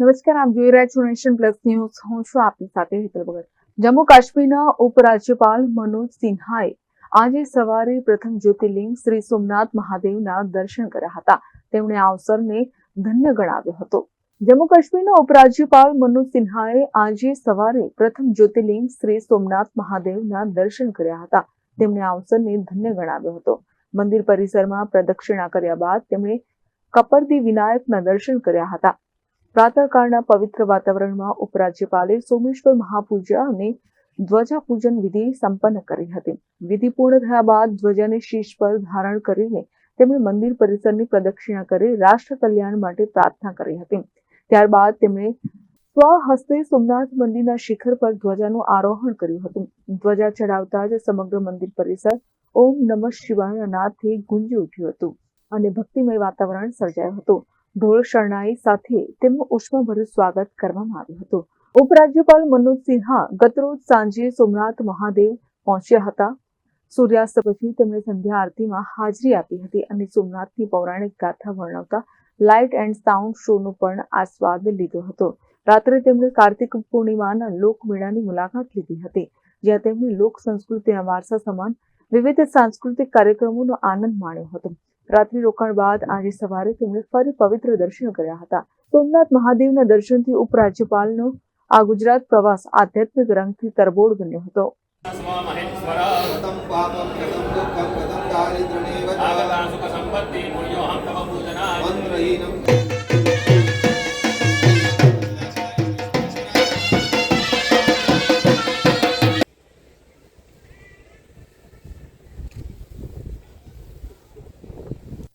નમસ્કાર, આપ જોઈ રહ્યા છો નેશન પ્લસ ન્યૂઝ. હું છું આપની સાથે હેતલ ભગત. જમ્મુ કાશ્મીરના ઉપરાજ્યપાલ મનોજ સિન્હાએ આજે સવારે પ્રથમ જ્યોતિર્લિંગ શ્રી સોમનાથ મહાદેવના દર્શન કર્યા હતા. તેમણે આ અવસરને ધન્ય ગણાવ્યો હતો. જમ્મુ કાશ્મીરના ઉપરાજ્યપાલ મનોજ સિન્હાએ આજે સવારે પ્રથમ જ્યોતિર્લિંગ શ્રી સોમનાથ મહાદેવના દર્શન કર્યા હતા. તેમણે આ અવસરને ધન્ય ગણાવ્યો હતો. મંદિર પરિસરમાં પ્રદક્ષિણા કર્યા બાદ તેમણે કપરદી વિનાયકના દર્શન કર્યા હતા. પ્રાતઃકાળના પવિત્ર વાતાવરણમાં ઉપરાજ્યપાલે સોમેશ્વર મહાપૂજા અને ધ્વજા પૂજન વિધિ સંપન્ન કરી હતી. વિધિ પૂર્ણ થયા બાદ ધ્વજાને શીશ પર ધારણ કરીને તેમણે મંદિર પરિસરની પ્રદક્ષિણા કરી રાષ્ટ્ર કલ્યાણ માટે પ્રાર્થના કરી હતી. ત્યારબાદ તેમણે સ્વહસ્તે સોમનાથ મંદિરના શિખર પર ધ્વજાનું આરોહણ કર્યું હતું. ધ્વજા ચડાવતા જ સમગ્ર મંદિર પરિસર ઓમ નમઃ શિવાયના નાદથી ગુંજી ઉઠ્યું હતું અને ભક્તિમય વાતાવરણ સર્જાયું હતું. ઢોળ શરણાઈ સાથે તેમનું ઉષ્માભર્યું સ્વાગત કરવામાં આવ્યું હતું. ઉપરાજ્યપાલ મનોજ સિન્હા ગતરોજ સાંજે સોમનાથ મહાદેવ પહોંચ્યા હતા. સૂર્યાસ્ત પછી તેમણે સંધ્યા આરતીમાં હાજરી આપી હતી અને સોમનાથની પૌરાણિક ગાથા વર્ણવતા લાઇટ એન્ડ સાઉન્ડ શોનો પણ આસ્વાદ લીધો હતો. રાત્રે તેમણે કાર્તિક પૂર્ણિમાના લોકમેળાની મુલાકાત લીધી હતી, જ્યાં તેમણે લોક સંસ્કૃતિના વારસા સમાન વિવિધ સાંસ્કૃતિક કાર્યક્રમોનો આનંદ માણ્યો હતો. રાત્રિ રોકાણ બાદ આજે સવારે તેમણે ફરી પવિત્ર દર્શન કર્યા હતા. સોમનાથ મહાદેવના દર્શનથી ઉપરાજ્યપાલનો આ ગુજરાત પ્રવાસ આધ્યાત્મિક રંગથી તરબોળ બન્યો હતો. આગતા સુખ સંપત્તિ મંત્રહીનમ